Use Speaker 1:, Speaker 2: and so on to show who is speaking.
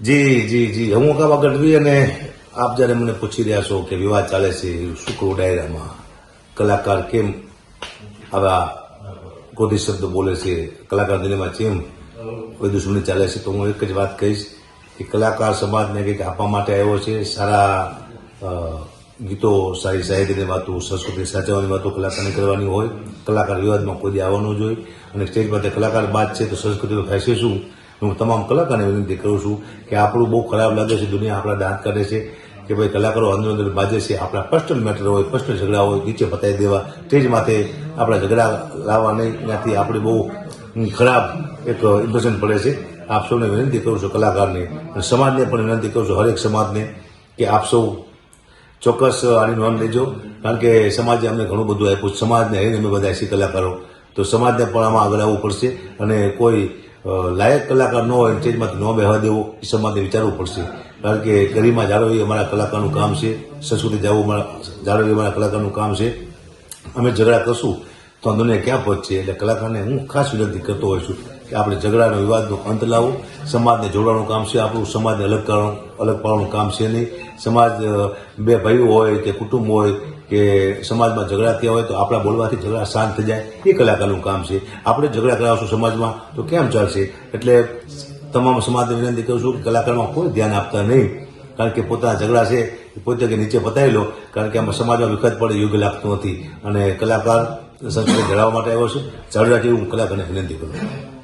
Speaker 1: જી જી જી. હું કાવા ગઢવી અને આપ જ્યારે મને પૂછી રહ્યા છો કે વિવાદ ચાલે છે, શુક્રો ડાયરામાં કલાકાર કેમ આવા ગોધી શબ્દ બોલે છે, કલાકાર દિલ્હીમાં કેમ કોઈ દુશ્મની ચાલે છે, તો હું એક જ વાત કહીશ કે કલાકાર સમાજને કંઈક આપવા માટે આવ્યો છે. સારા ગીતો, સારી સાહિત્યની વાતો, સંસ્કૃતિ સાચવવાની વાતો કલાકારને કરવાની હોય. કલાકાર વિવાદમાં કોઈ આવવાનું જોઈએ અને સ્ટેજ પર કલાકાર બાદ છે, તો સંસ્કૃતિનો ફેસે શું? હું તમામ કલાકારને વિનંતી કરું છું કે આપણું બહુ ખરાબ લાગે છે, દુનિયા આપણા દાંત કરે છે, કે ભાઈ કલાકારો અંદર અંદર બાજે છે, આપણા પર્સનલ મેટર હોય પર્સનલ ઝઘડા હોય, નીચે પતાવી દેવા, તે જ માથે આપણા ઝઘડા લાવવા નહીં, ત્યાંથી આપણે બહુ ખરાબ એક ઇમ્પ્રેશન પડે છે. આપ સૌને વિનંતી કરું છું કલાકારને, અને સમાજને પણ વિનંતી કરું છું, હરેક સમાજને, કે આપ સૌ ચોક્કસ આની નોંધ લેજો, કારણ કે સમાજે અમને ઘણું બધું આપ્યું સમાજને હરીને અમે બધા છીએ કલાકારો. તો સમાજને પણ આમાં આગળ આવવું પડશે, અને કોઈ લાયક કલાકાર ન હોય સ્ટેજમાંથી ન બેહવા દેવો, એ સમાજને વિચારવું પડશે. કારણ કે ગરિમા જાળવવી અમારા કલાકારનું કામ છે. સંસ્કૃતિ જાળવું જાળવવી અમારા કલાકારનું કામ છે. અમે ઝઘડા કરશું, તો આ ક્યાં પહોંચશે એટલે કલાકારને હું ખાસ વિનંતી કરતો હોઉં છું કે આપણે ઝઘડાનો વિવાદનો અંત લાવો સમાજને જોડવાનું કામ છે આપણું, સમાજને અલગ કરવાનું, અલગ પાડવાનું કામ છે નહીં. સમાજ બે ભાઈઓ હોય કે કુટુંબ હોય કે સમાજમાં ઝઘડા થયા હોય તો આપણા બોલવાથી ઝઘડા શાંત થઈ જાય. એ કલાકારનું કામ છે. આપણે ઝઘડા કરાવશું સમાજમાં તો કેમ ચાલશે? એટલે તમામ સમાજને વિનંતી કરું છું કે કલાકારમાં કોઈ ધ્યાન આપતા નહીં. કારણ કે પોતાના ઝઘડા છે પોતે કે નીચે પતાવી લો. કારણ કે આમાં સમાજમાં વિખત પડે યોગ્ય લાગતું નથી. અને કલાકાર સંસ્કૃતિ જળાવવા માટે આવ્યો છે. ઝઘડા જેવું હું કલાકારને વિનંતી કરું છું.